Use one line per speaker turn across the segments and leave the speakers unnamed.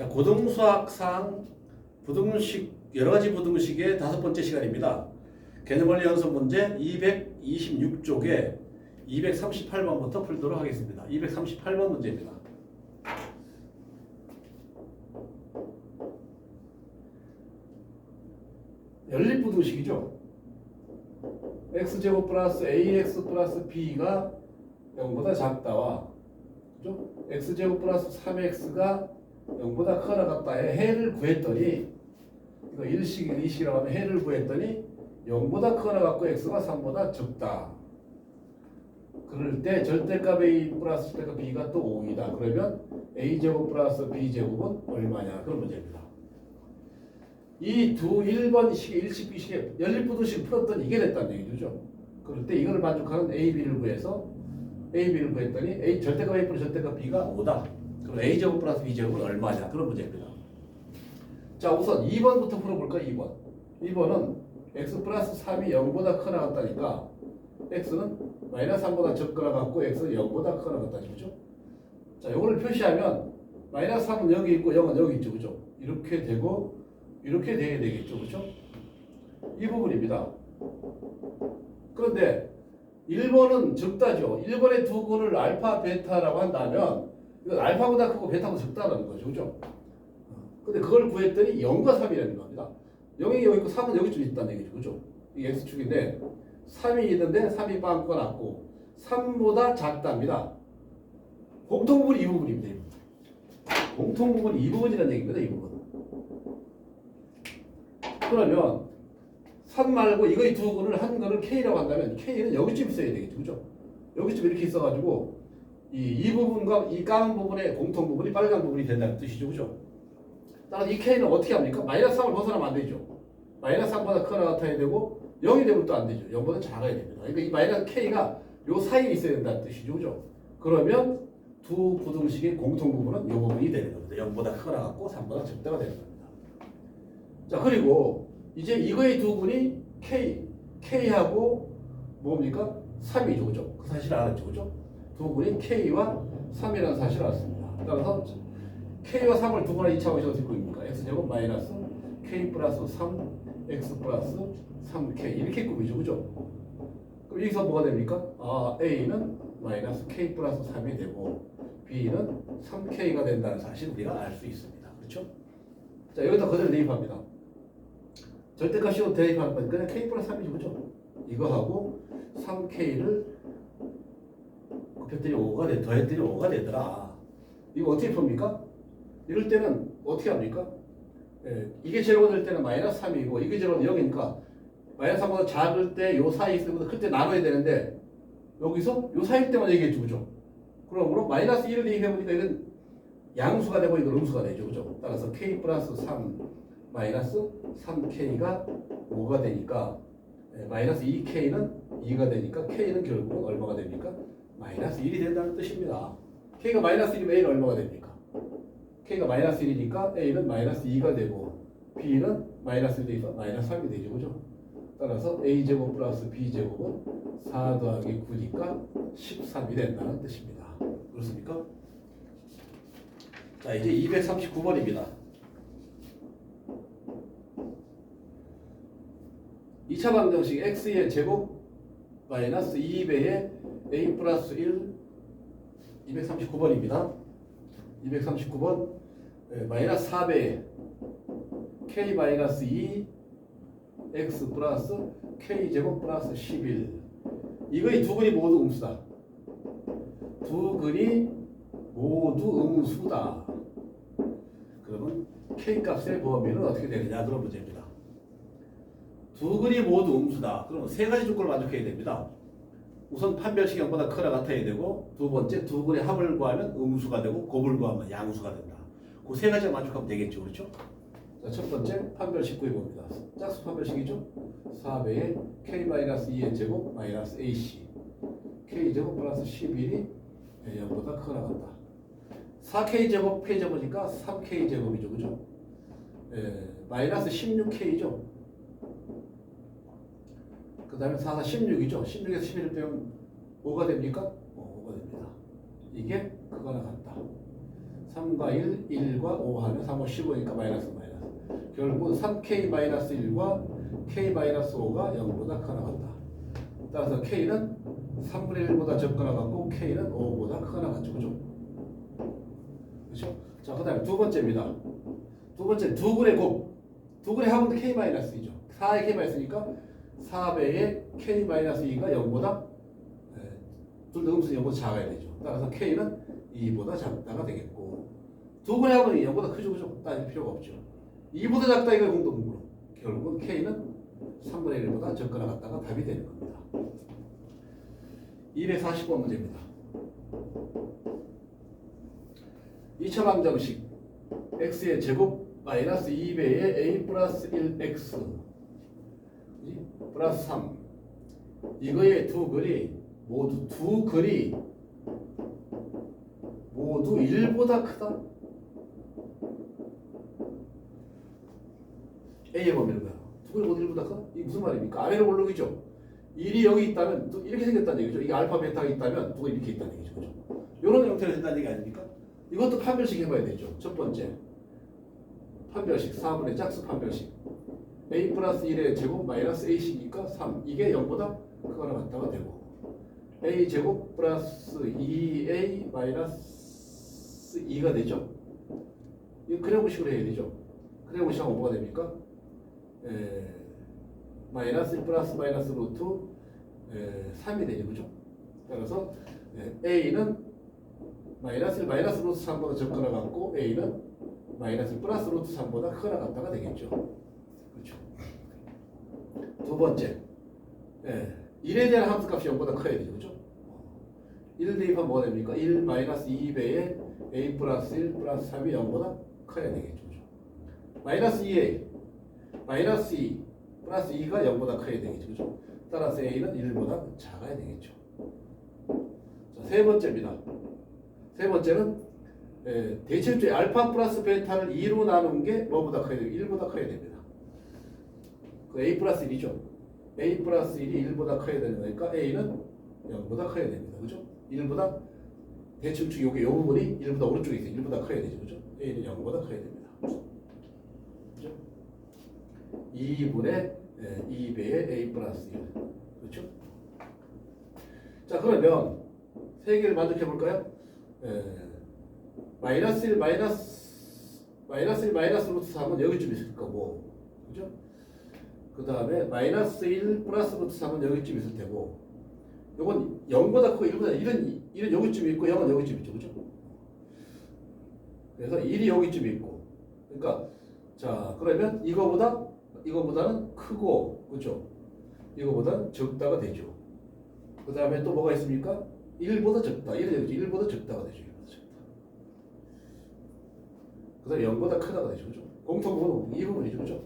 자, 고등수학상 부등식 여러 가지 부등식의 다섯 번째 시간입니다. 개념원리 연습 문제 226쪽에 238번부터 풀도록 하겠습니다. 238번 문제입니다. 연립부등식이죠. x제곱 플러스 ax 플러스 b가 0보다 작다와 그죠? x제곱 플러스 3x가 0보다 크거나 같다의 해를 구했더니 이거 1식, 2식이라고 하면 해를 구했더니 0보다 크거나 같고 x가 3보다 적다. 그럴 때 절대값 a 플러스 절대값 b가 또 5이다. 그러면 a제곱 플러스 b제곱은 얼마냐? 그런 문제입니다. 이 두 1번식, 1식, B식의 연립부등식 풀었더니 이게 됐다는 얘기죠. 그럴 때 이걸 만족하는 A, B를 구해서 A, B를 구했더니 A 절대값 A 플러스 절대값 B가 5다. 그럼 A제곱 플러스 B제곱은 얼마냐? 그런 문제입니다. 자 우선 2번부터 풀어볼까? 2번. 2번은 X 플러스 3이 0보다 크나 같다니까 X는 마이너스 3보다 적거나 같고 X는 0보다 크나 같다. 그죠? 자 이거를 표시하면 마이너스 3은 여기 있고 0은 여기 있죠. 그죠? 이렇게 되고 이렇게 돼야 되겠죠. 그렇죠? 이 부분입니다. 그런데 1번은 적다죠. 1번의 두 근을 알파, 베타라고 한다면 이건 알파보다 크고 베타보다 적다는 거죠. 그죠? 근데 그걸 구했더니 0과 3이라는 겁니다. 0이 여기 있고 3은 여기쯤 있다는 얘기죠. 그죠? 이게 X축인데 3이 있는데 3이 빵꾸가 났고 3보다 작답니다. 공통 부분이 이 부분입니다. 이 부분. 공통 부분이 이 부분이라는 얘기입니다. 이 부분. 그러면 3 말고 이거의 두 근을 한 근을 K라고 한다면 K는 여기쯤 있어야 되겠죠. 그죠? 여기쯤 이렇게 있어가지고 이, 이 부분과 이 까만 부분의 공통 부분이 빨간 부분이 된다는 뜻이죠. 그죠? 따라서 이 K는 어떻게 합니까? 마이너스 3을 벗어나면 안 되죠. 마이너스 3보다 크거나 같아야 되고 0이 되면 또 안 되죠. 0보다 작아야 됩니다. 그러니까 이 마이너스 K가 요 사이에 있어야 된다는 뜻이죠. 그죠? 그러면 두 부등식의 공통 부분은 요 부분이 되는 겁니다. 0보다 크거나 같고 3보다 적다가 되는 겁니다. 자 그리고 이제 이거의 두 분이 K, K하고 뭡니까? 3이죠, 그죠? 그 사실을 알았죠, 그죠? 두 분이 K와 3이라는 사실을 알았습니다. 따라서 K와 3을 두 분의 2차원에서 어떻게 구입니까? X제곱 마이너스 K 플러스 3, X 플러스 3K 이렇게 꾸미죠, 그죠? 그럼 여기서 뭐가 됩니까? 아, A는 마이너스 K 플러스 3이 되고 B는 3K가 된다는 사실을 우리가 알 수 있습니다. 그렇죠? 자, 여기다 그대로 대입합니다. 절대값이로 대입하는 거니까 K 플러스 3이죠. 그죠? 이거하고 3K를 곱했더니 5가 돼, 더했더니 5가 되더라. 이거 어떻게 풉니까? 이럴 때는 어떻게 합니까? 예, 이게 제로가 될 때는 마이너스 3이고 이게 제로는 0이니까 마이너스 3보다 작을 때 요 사이 있을 때보다 클때 나눠야 되는데 여기서 요 사이일 때만 얘기했죠. 그죠? 그러므로 마이너스 1을 대입해보니까 이건 양수가 되고 이건 음수가 되죠. 그죠? 따라서 K 플러스 3 마이너스 3K가 5가 되니까 예, 마이너스 2K는 2가 되니까 K는 결국 얼마가 됩니까? 마이너스 1이 된다는 뜻입니다. K가 마이너스 1이면 A는 얼마가 됩니까? K가 마이너스 1이니까 A는 마이너스 2가 되고 B는 마이너스 1이니까 마이너스 3이 되죠. 그죠? 따라서 A제곱 플러스 B제곱은 4 더하기 9니까 13이 된다는 뜻입니다. 그렇습니까? 자 이제 239번입니다. 2차 방정식 x의 제곱 마이너스 2배의 a 플러스 1 239번입니다. 239번 예, 마이너스 4배의 k 마이너스 2 x 플러스 k 제곱 플러스 11 이거의 두 근이 모두 음수다. 두 근이 모두 음수다. 그러면 k 값의 범위는 어떻게 되느냐 그런 문제입니다. 두 근이 모두 음수다. 그러면 세 가지 조건을 만족해야 됩니다. 우선 판별식 0보다 크나 같아야 되고 두 번째 두 근의 합을 구하면 음수가 되고 곱을 구하면 양수가 된다. 그 세 가지를 만족하면 되겠죠. 그렇죠? 자, 첫 번째 판별식 구해봅니다. 짝수 판별식이죠. 4배의 k-2의 제곱 마이너스 ac k 제곱 플러스 11이 0보다 크나 같다. 4k 제곱 k 제곱이니까 3k 제곱이죠. 그죠? 예, 마이너스 16k죠. 그 다음에 4, 4, 16이죠. 16에서 11을 빼면 5가 됩니까? 어, 5가 됩니다. 이게 그거나 같다. 3과 1, 1과 5 하면 3, 5, 15니까 마이너스 마이너스. 결국은 3K 마이너스 1과 K 마이너스 5가 0보다 크거나 같다. 따라서 K는 3분의 1보다 적거나 같고 K는 5보다 크거나 같죠. 그죠? 그렇죠? 자, 그 다음에 두 번째입니다. 두 번째 두 근의 곱. 두 근의 합은 K 마이너스 2죠. 4의 K 마이너스니까 4배의 K 마이너스 2가 0보다 둘다 음수는 0보다 작아야 되죠. 따라서 K는 2보다 작다가 되겠고 두 근의 합은 0보다 크죠. 그죠? 따질 필요가 없죠. 2보다 작다 이거 공동분모. 결국은 K는 3분의 1보다 적거나 같다가 답이 되는 겁니다. 240번 문제입니다. 2차 방정식 x의 제곱 마이너스 2배의 a 플러스 1x 그지? 플러스 3 이거의 두 글이 모두 두 글이 모두 1보다 크다 A의 범위는 뭐야? 두 글이 모두 1보다 커? 이게 무슨 말입니까? 아래로 올라오죠 1이 여기 있다면 또 이렇게 생겼다는 얘기죠 이게 알파 베타가 있다면 두가 이렇게 있다는 얘기죠 그죠? 이런 형태로 된다는 얘기 아닙니까? 이것도 판별식 해봐야 되죠 첫 번째 판별식 4분의 짝수 판별식 a 플러스 1의 제곱 마이너스 a식이니까 3 이게 0보다 크거나 같다가 되고 a 제곱 플러스 2a 마이너스 2가 되죠 이거 그래고식으로 해야 되죠 그래고식 하면 뭐가 됩니까? 에, 마이너스 1 플러스 마이너스 루트 에, 3이 되죠 그죠? 따라서 에, a는 마이너스 1 마이너스 루트 3보다 적거나 같고 a는 마이너스 플러스 루트 3보다 크거나 같다가 되겠죠. 두 번째, 예, 1에 대한 함수값이 0보다 커야 되죠. 그렇죠? 1 대입하면 뭐가 됩니까? 1 마이너스 2배의 a 플러스 1 플러스 3이 0보다 커야 되겠죠. 그렇죠? 마이너스 2a, 마이너스 2 플러스 2가 0보다 커야 되겠죠. 그렇죠? 따라서 a는 1보다 작아야 되겠죠. 자, 세 번째입니다. 세 번째는 예, 대체주의 알파 플러스 베타를 2로 나눈 게 뭐보다 커야 돼요? 1보다 커야 됩니다. 그 A 플러스 1이죠. A 플러스 1이 1보다 커야 되는 거니까 A는 0보다 커야 됩니다. 그죠? 1보다 대칭축 요게 요 부분이 1보다 오른쪽에 있어요. 1보다 커야 되죠. 그죠? A는 0보다 커야 됩니다. 그죠? 2분의 2배의 A 플러스 1. 그렇죠? 자 그러면 세 개를 만족해 볼까요? 예. 마이너스 1 마이너스 마이너스 1 마이너스 루트 3은 여기쯤 있을 거고 그죠? 그 다음에 마이너스 1 플러스 루트 3은 여기쯤 있을 테고 요건 0보다 크고 1보다 1은 1은 여기쯤 있고 0은 여기쯤 있죠 그죠? 그래서 1이 여기쯤 있고 그러니까 자 그러면 이거보다 이거보다는 크고 그죠? 이거보다 적다가 되죠 그 다음에 또 뭐가 있습니까? 1보다 적다 1은 여기 1보다 적다가 되죠 1보다 적다 그 다음에 0보다 크다가 되죠. 그죠? 공통부분은 이 부분이죠. 그죠?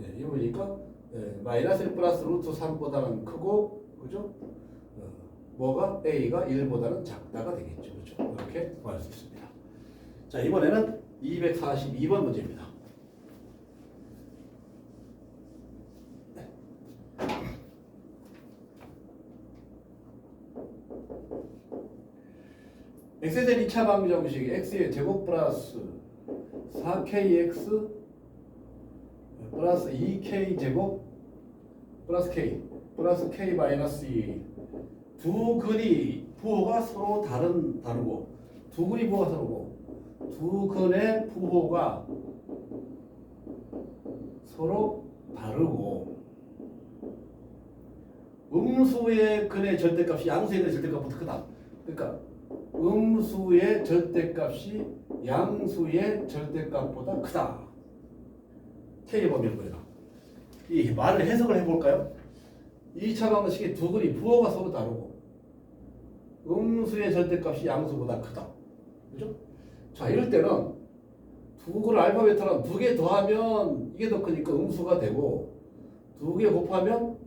예, 이 부분이니까 예, 마이너스 1 플러스 루트 3보다는 크고 그죠? 어, 뭐가 A가 1보다는 작다가 되겠죠. 그죠? 이렇게 구할 수 있습니다. 자 이번에는 242번 문제입니다. 대한 2차 방정식 x의 제곱 플러스 4kx 플러스 2k 제곱 플러스 k 플러스 k 마이너스 2 두 근이 부호가 서로 다른 다르고 두 근이 부호가 서로고 두 근의 부호가 서로 다르고 음수의 근의 절대값이 양수의 근의 절대값보다 크다. 그러니까 음수의 절대값이 양수의 절대값보다 크다. K의 범위는 뭐예요? 이 말을 해석을 해볼까요? 2차 방정식의 두 글이 부호가 서로 다르고 음수의 절대값이 양수보다 크다. 그죠? 자 이럴 때는 두글 알파 베타랑 두개 더하면 이게 더 크니까 음수가 되고 두 개 곱하면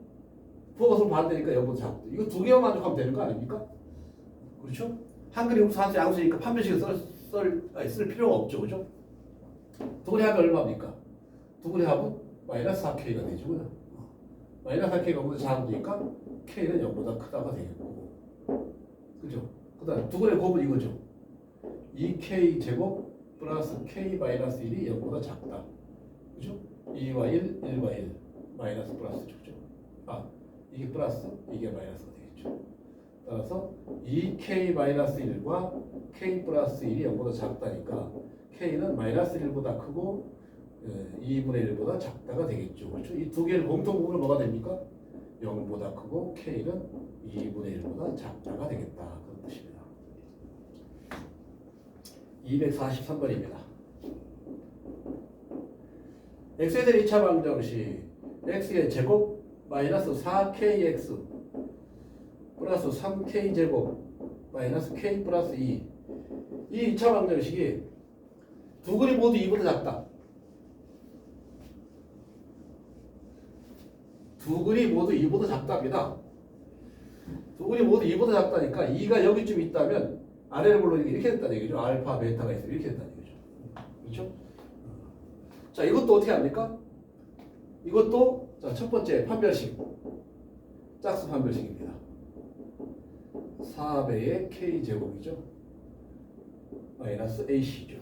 부호가 서로 반대니까 0보다 작고 이거 두 개만 만족하면 되는 거 아닙니까? 그렇죠? 한글이 음수 한수 양수니까 판별식을 쓸, 쓸, 아니, 쓸 필요가 없죠. 그죠? 두분의 합이 얼마입니까? 두분의 합은 마이너스 4K가 되죠. 어. 마이너스 4K가 보다 작으니까 K는 0보다 크다가 되겠고. 그죠? 그 다음 두분의 곱은 이거죠. 2k 제곱 플러스 k 마이너스 1이 0보다 작다. 그죠? 2와 1, 1과 1 마이너스 플러스 좋죠. 아 이게 플러스 이게 마이너스가 되겠죠. 따라서 2k 마이너스 1과 k 플러스 1이 0보다 작다니까 k는 마이너스 1보다 크고 2분의 1보다 작다가 되겠죠. 그렇죠? 이 두 개를 공통 부분은 뭐가 됩니까? 0보다 크고 k는 2분의 1보다 작다가 되겠다. 그런 뜻입니다. 243번입니다. x에 대한 2차 방정식 x의 제곱 마이너스 4kx 플러스 3k 제곱 마이너스 k 플러스 2 이 2차 방정식이 두 그림 모두 2보다 작다. 두 그림 모두 2보다 작답니다. 두 그림 모두 2보다 작다니까 2가 여기쯤 있다면 아래를 불러니까 이렇게 됐다는 얘기죠. 알파, 베타가 있으면 이렇게 됐다는 얘기죠. 그렇죠? 자, 이것도 어떻게 합니까? 이것도 자, 첫 번째 판별식. 짝수 판별식입니다. 4배의 k제곱이죠. 마이너스 ac죠.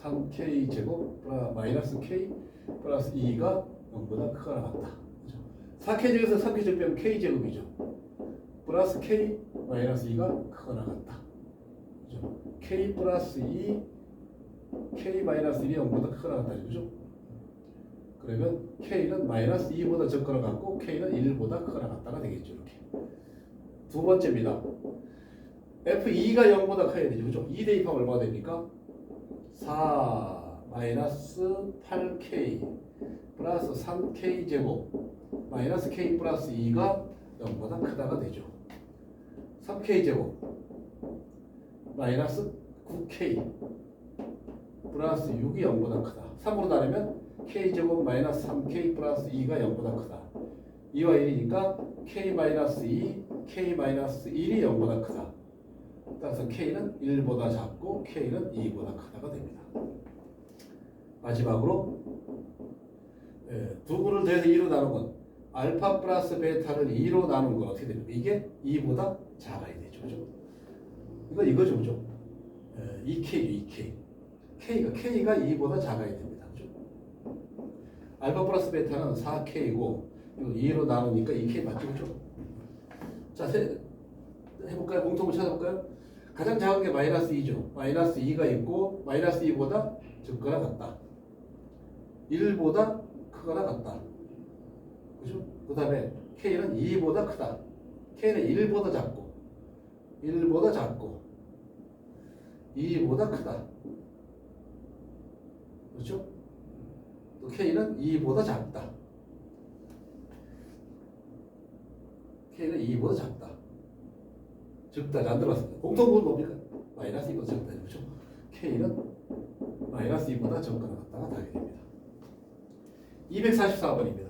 3k 제곱 플러- 마이너스 k 플러스 2가 0보다 크거나 같다. 그죠? 4k 제곱에서 3k 제곱 빼면 k 제곱이죠. 플러스 k 마이너스 2가 크거나 같다. 그죠? k 플러스 2 k 마이너스 1이 0보다 크거나 같다. 그죠? 그러면 k는 마이너스 2보다 적거나 같고 k는 1보다 크거나 같다가 되겠죠. 이렇게. 두 번째입니다. f2가 0보다 커야 되죠. 그죠? 2 대입하면 얼마가 됩니까? 4 마이너스 8k 플러스 3k 제곱 마이너스 k 플러스 2가 0보다 크다가 되죠. 3k 제곱 마이너스 9k 플러스 6이 0보다 크다. 3으로 나누면 k 제곱 마이너스 3k 플러스 2가 0보다 크다. 2와 1이니까 k 마이너스 2, k 마이너스 1이 0보다 크다. 따라서 k는 1보다 작고 k는 2보다 크다가 됩니다. 마지막으로 예, 두 분을 더해서 2로 나눈 건 알파 플러스 베타를 2로 나눈 건 어떻게 됩니까? 이게 2보다 작아야 되죠. 그죠? 이거 이거죠. 그죠? 예, 2K죠. 2K. K가 K가 2보다 작아야 됩니다. 그죠? 알파 플러스 베타는 4K고 이거 2로 나누니까 2K 맞죠? 그죠? 자, 세, 해볼까요? 공통을 찾아볼까요? 가장 작은 게 마이너스 2죠. 마이너스 2가 있고 마이너스 2보다 적거나 같다. 1보다 크거나 같다. 그죠? 그 다음에 K는 2보다 크다. K는 1보다 작고 1보다 작고 2보다 크다. 그렇죠? 또 K는 2보다 작다. K는 2보다 작다. 적다 안 들어봤습니다. 공통분 뭡니까? 마이너스 2보다 적다. 그렇죠? K는 마이너스 2보다 적거나 같다가 답이 됩니다. 244번입니다.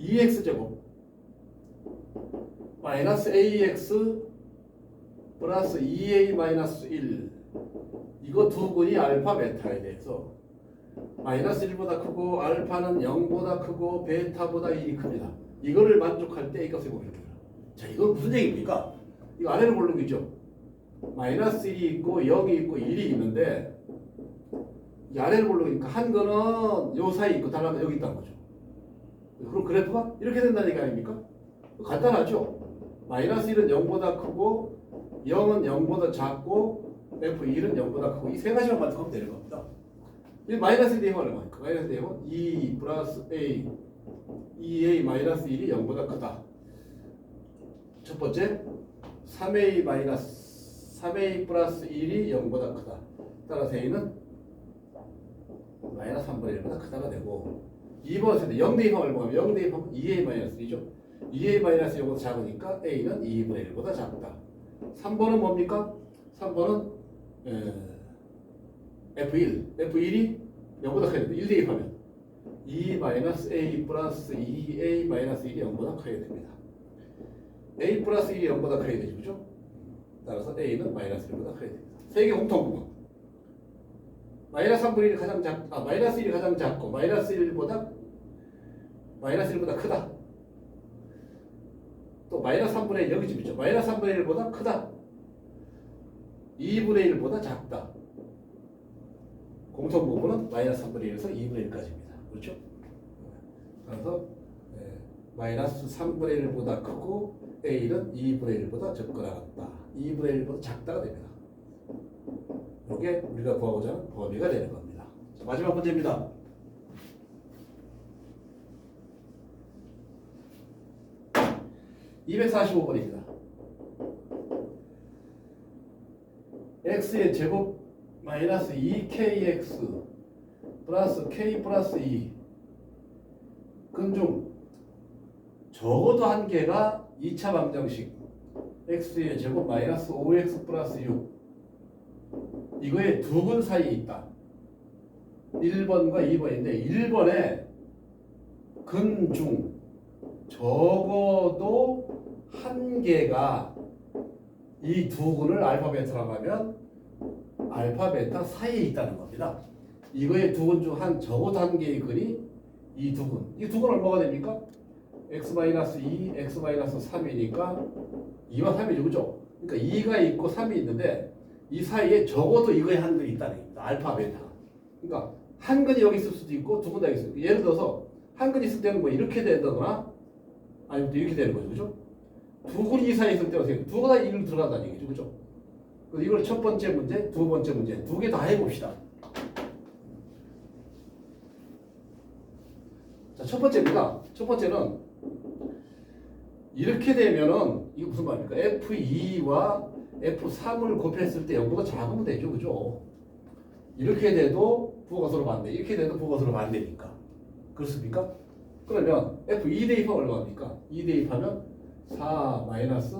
2x제곱 마이너스 ax 플러스 2a 마이너스 1 이거 두 군이 알파 베타에 대해서 마이너스 1보다 크고 알파는 0보다 크고 베타보다 1이 큽니다. 이거를 만족할 때이 값을 보면 이렇게 돼요. 자 이건 무슨 얘기입니까? 이거 아래로 고르는 거죠. 마이너스 1이 있고 0이 있고 1이 있는데 이 아래를 고르니까 한 거는 요 사이 있고 건 여기 있다는 거죠. 그럼 그래프가 이렇게 된다는 얘기 아닙니까? 간단하죠. 마이너스 1은 0보다 크고 0은 0보다 작고 F1은 0보다 크고 이 세 가지만 만족하면 되는 겁니다. 이 마이너스 대입은 얼마입니까? 마이너스 대입은 2 플러스 A 2A 마이너스 1이 0보다 크다. 첫 번째 3A 마이너스 3A 플러스 1이 0보다 크다. 따라서 A는 마이너스 3분의 1보다 크다가 되고 2번 세대 0 대입하면 얼마면 0 대입하면 2A 마이너스 1이죠. 2A 마이너스 0보다 작으니까 A는 2분의 1보다 작다. 3번은 뭡니까? 3번은 F1, F1이 0보다 커야 됩니다. 1 대입하면 2 마이너스 A 플러스 2A 마이너스 1이 0보다 커야 됩니다. A 플러스 1이 0보다 커야 되죠. 그죠? 따라서 A는 마이너스 1보다 커야 됩니다. 세개 공통 부분. 마이너스 3분의 1이 가장 작, 아, 마이너스 1이 가장 작고 마이너스 1보다 마이너스 1보다 크다. 또 마이너스 3분의 1 여기쯤 있죠. 마이너스 3분의 1보다 크다. 2분의 1보다 작다. 공통 부분은 마이너스 3분의 1에서 2분의 1까지입니다. 그렇죠? 그래서 예, 마이너스 3분의 1보다 크고 A는 2분의 1보다 적거나 같다. 2분의 1보다 작다가 됩니다. 이게 우리가 구하고자 하는 범위가 되는 겁니다. 자, 마지막 문제입니다. (245번입니다) x의 제곱 마이너스 2kx 플러스 k 플러스 2 근중 적어도 한 개가 2차 방정식 x의 제곱 마이너스 5x 플러스 6 이거의 두 근 사이에 있다 1번과 2번인데 1번에 근중 적어도 한 개가 이 두 근을 알파 베타라고 하면 알파 베타 사이에 있다는 겁니다. 이거의 두 근 중 한 적어도 한 개의 근이 이 두 근. 이 두 근 얼마가 됩니까? x 2, x 3이니까 2와 3이 그죠? 그러니까 2가 있고 3이 있는데 이 사이에 적어도 이거의 한 근이 있다는 겁니다. 알파 베타. 그러니까 한 근이 여기 있을 수도 있고 두 근 다 있을 수도 예를 들어서 한근 있을 때는 뭐 이렇게 된다거나 아니면 또 이렇게 되는 거죠. 그죠? 두 근이 이 사이에 있을 때는 어떻게 두 개가 이리로 들어간다는 얘기죠. 그죠? 이걸 첫 번째 문제, 두 번째 문제 두 개 다 해봅시다. 자, 첫 번째입니다. 첫 번째는 이렇게 되면은 이거 무슨 말입니까? F2와 F3을 곱했을 때 0보다 작으면 되죠. 그죠? 이렇게 돼도 부호가 서로 반대, 이렇게 돼도 부호가 서로 반대니까. 그렇습니까? 그러면 F2 대입하면 얼마입니까? 2 대입하면 4 마이너스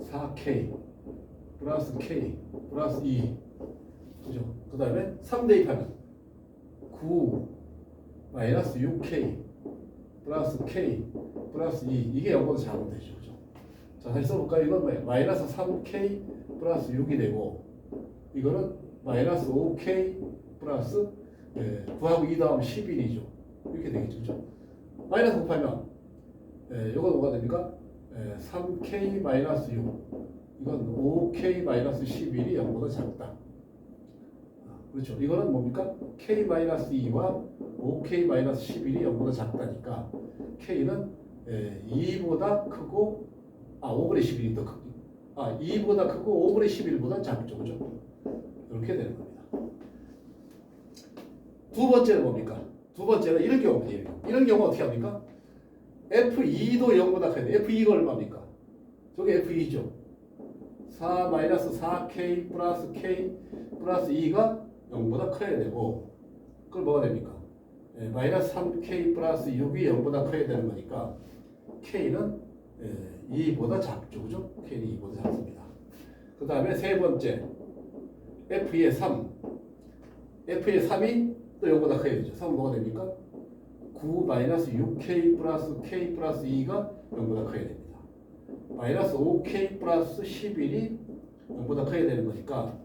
4K 플러스 K 플러스 2 그죠? 그 다음에 3 대입하면 9 마이너스 6K 플러스 K 플러스 2 이게 0보다 작으면 되죠. 그죠? 자 다시 써볼까요? 이건 뭐예요? 마이너스 3K 플러스 6이 되고 이거는 마이너스 5K 플러스 예, 9하고 2 다음 11이죠. 이렇게 되겠죠. 그죠? 마이너스 곱하면 예, 이건 뭐가 됩니까? 예, 3K 마이너스 6 이건 5K 마이너스 11이 0보다 작다. 아, 그렇죠. 이거는 뭡니까? K 마이너스 2와 5K 마이너스 11이 0보다 작다니까 K는 예, 2보다 크고 아 5분의 11이 더 크고 아 2보다 크고 5분의 11보다 작죠. 그죠? 이렇게 되는 겁니다. 두 번째는 뭡니까? 두 번째는 이런 경우입니다. 이런 경우. 어떻게 합니까? F2도 0보다 커야 돼. F2가 얼마입니까? 저게 F2죠. 4 마이너스 4K 플러스 K 플러스 2가 0보다 커야 되고 그걸 뭐가 됩니까? 예, 마이너스 3K 플러스 6이 0보다 커야 되는 거니까 K는 예, 2보다 작죠. 그죠? K는 2보다 작습니다. 그 다음에 세 번째 F의 3 F의 3이 또 0보다 커야 되죠. 3은 뭐가 됩니까? 9 마이너스 6K 플러스 K 플러스 2가 0보다 커야 됩니다. 마이너스 5K 플러스 11이 0보다 커야 되는 거니까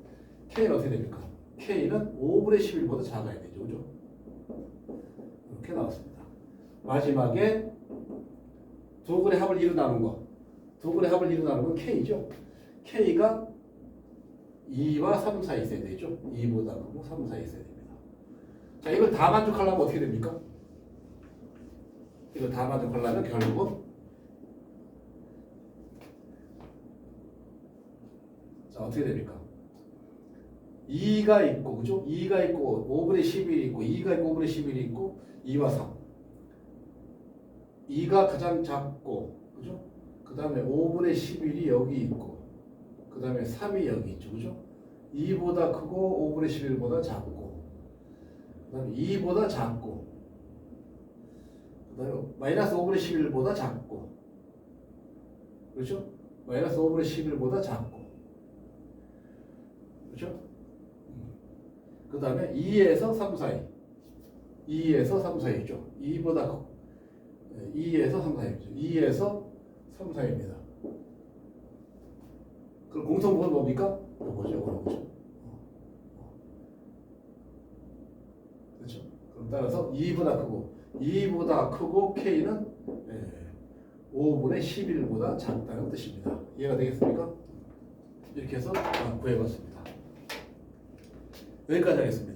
K는 어떻게 됩니까? K는 5분의 11보다 작아야 되죠. 그죠? 이렇게 나왔습니다. 마지막에 두 근의 합을 이루 나눈 거. 두 근의 합을 이루 나눈 건 K죠. K가 2와 3 사이에 있어야 되죠. 2보다 크고 3 사이에 있어야 됩니다. 자, 이걸 다 만족하려면 어떻게 됩니까? 이거 다 만족하려면 결국은 자 어떻게 됩니까? 2가 있고 그죠? 2가 있고 5분의 11이 있고 2가 있고 5분의 11이 있고 2와 3 2가 가장 작고 그죠? 그 다음에 5분의 11이 여기 있고 그 다음에 3이 여기 있죠 그죠? 2보다 크고 5분의 11보다 작고 그 다음에 2보다 작고 그 다음에 마이너스 5분의 11보다 작고 그렇죠? 마이너스 5분의 11보다 작고 그렇죠? 그 다음에 2에서 3 사이 2에서 3 사이죠 2보다 커 2에서 3 사이죠 2에서 3 사이입니다 그럼 공통부분 뭡니까? 요거죠 요거죠 그렇죠 그럼 따라서 2보다 크고 2보다 크고 K는 예, 5분의 11보다 작다는 뜻입니다. 이해가 되겠습니까? 이렇게 해서 아, 구해봤습니다. 여기까지 하겠습니다.